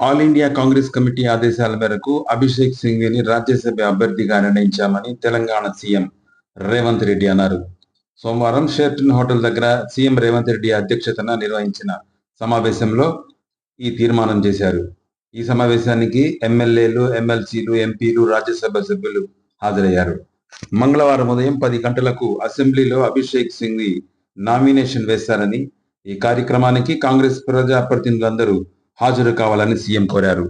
All India Congress committee ఆదేశాల మేరకు అభిషేక్ సింఘ్విని రాజ్యసభ అభ్యర్థిగా నిర్ణయించామని తెలంగాణ సీఎం రేవంత్ రెడ్డి అన్నారు. సోమవారం షెర్టన్ హోటల్ దగ్గర సీఎం రేవంత్ రెడ్డి అధ్యక్షతన నిర్వహించిన సమావేశంలో ఈ తీర్మానం చేశారు. ఈ సమావేశానికి ఎమ్మెల్యేలు ఎమ్మెల్సీలు ఎంపీలు రాజ్యసభ సభ్యులు హాజరయ్యారు. మంగళవారం ఉదయం పది గంటలకు అసెంబ్లీలో అభిషేక్ సింగ్ని నామినేషన్ వేస్తారని ఈ కార్యక్రమానికి కాంగ్రెస్ ప్రజాప్రతినిధులందరూ హాజరు కావాలని సీఎం కోరారు.